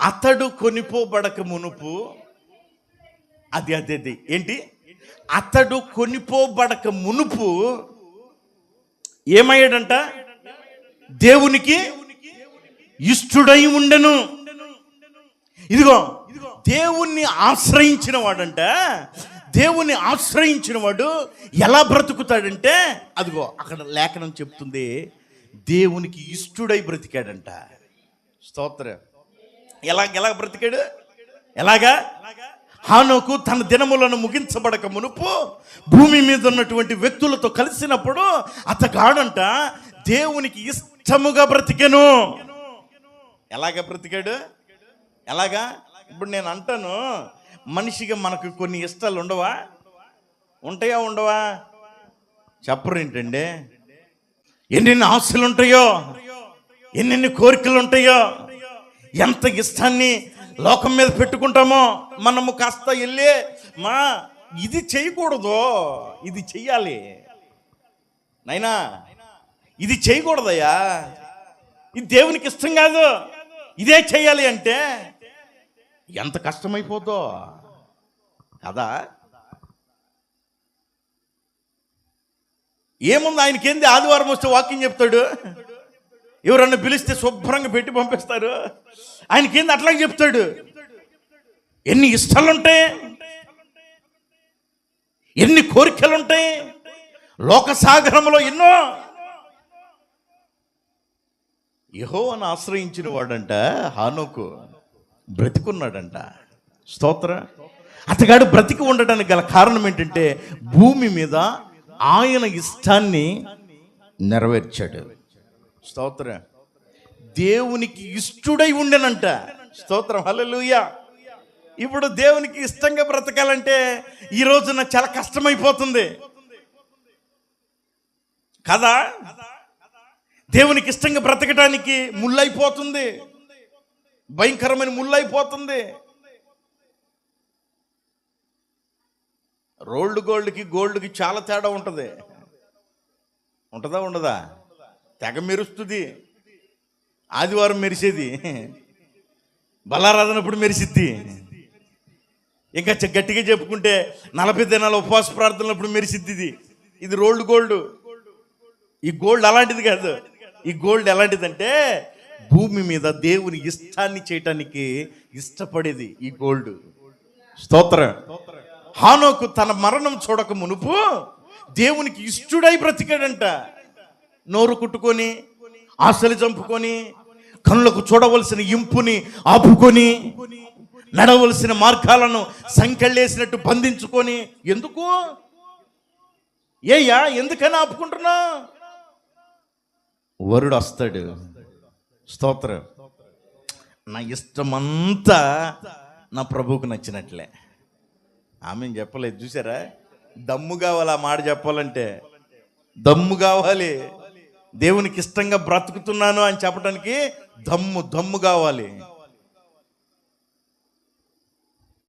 అతడు కొనిపోబడక మునుపు అది అది అది. ఏంటి? అతడు కొనిపోబడక మునుపు ఏమయ్యాడంట? దేవునికి ఇష్టుడై ఉండను. ఇదిగో దేవుణ్ణి ఆశ్రయించిన వాడంట. దేవుణ్ణి ఆశ్రయించిన వాడు ఎలా బ్రతుకుతాడంటే అదిగో అక్కడ లేఖనం చెప్తుంది దేవునికి ఇష్టుడై బ్రతికాడంట. స్తోత్రం. ఎలా ఎలా బ్రతికాడు? ఎలాగా? హానోకు తన దినములను ముగించబడక మునుపు భూమి మీద ఉన్నటువంటి వ్యక్తులతో కలిసినప్పుడు అతగాడంట దేవునికి ఇష్టముగా బ్రతికెను. ఎలాగ బ్రతికాడు? ఎలాగా? ఇప్పుడు నేను అంటాను మనిషిగా మనకు కొన్ని ఇష్టాలు ఉండవా? ఉంటాయా ఉండవా? చెప్పరు ఏంటండి? ఎన్నెన్ని ఆశలు ఉంటాయో ఎన్నెన్ని కోరికలు ఉంటాయో ఎంత ఇష్టాన్ని లోకం మీద పెట్టుకుంటామో మనము కాస్త వెళ్ళి మా ఇది చేయకూడదు ఇది చెయ్యాలి. నైనా ఇది చేయకూడదయ్యా ఇది దేవునికి ఇష్టం కాదు ఇదే చేయాలి అంటే ఎంత కష్టమైపోతో కదా? ఏముంది ఆయనకేంది ఆదివారం వస్తే వాకింగ్ చెప్తాడు? ఎవరన్నా పిలిస్తే శుభ్రంగా పెట్టి పంపిస్తారు. ఆయనకేంది అట్లాగే చెప్తాడు. ఎన్ని ఇష్టాలు ఉంటాయి ఎన్ని కోరికలు ఉంటాయి లోక సాగరంలో ఎన్నో. యెహోవాను ఆశ్రయించిన వాడంట హానోకు బ్రతికున్నాడంట. స్తోత్ర. అతగాడు బ్రతికి ఉండడానికి గల కారణం ఏంటంటే భూమి మీద ఆయన ఇష్టాన్ని నెరవేర్చాడు. స్తోత్ర. దేవునికి ఇష్టుడై ఉండనంట. స్తోత్రం. హల్లెలూయా. ఇప్పుడు దేవునికి ఇష్టంగా బ్రతకాలంటే ఈ రోజున చాలా కష్టమైపోతుంది. కదా? దేవునికి ఇష్టంగా బ్రతకడానికి ముళ్ళైపోతుంది. భయంకరమైన ముళ్ళైపోతుంది. రోల్డ్ గోల్డ్కి గోల్డ్కి చాలా తేడా ఉంటుంది. ఉంటుందా ఉండదా? తెగ మెరుస్తుంది. ఆదివారం మెరిసేది. బలారాధనప్పుడు మెరిసిద్ది? ఇంకా చె- గట్టిగా చెప్పుకుంటే నలభై దినాల ఉపవాస ప్రార్థనలప్పుడు మెరిసిద్ది ఇది? ఇది రోల్డ్ గోల్డ్. ఈ గోల్డ్ అలాంటిది కాదు. ఈ గోల్డ్ ఎలాంటిదంటే భూమి మీద దేవుని ఇష్టాన్ని చేయటానికి ఇష్టపడేది ఈ గోల్డ్. స్తోత్రం. హానోకు తన మరణం చూడక మునుపు దేవునికి ఇష్టుడై బ్రతికాడంట. నోరు కుట్టుకొని ఆశలు చంపుకొని కళ్ళకు చూడవలసిన ఇంపుని ఆపుకొని నడవలసిన మార్గాలను సంకెళ్ళేసినట్టు బంధించుకొని ఎందుకు? ఏయ్యా ఎందుకని ఆపుకుంటున్నా? వరుడు వస్తాడు. స్తోత్రం. నా ఇష్టమంతా నా ప్రభువుకు నచ్చినట్లే. ఆమె చెప్పలేదు చూసారా? దమ్ము కావాలి ఆ మాట చెప్పాలంటే? దమ్ము కావాలి. దేవునికి ఇష్టంగా బ్రతుకుతున్నాను అని చెప్పడానికి దమ్ము దమ్ము కావాలి.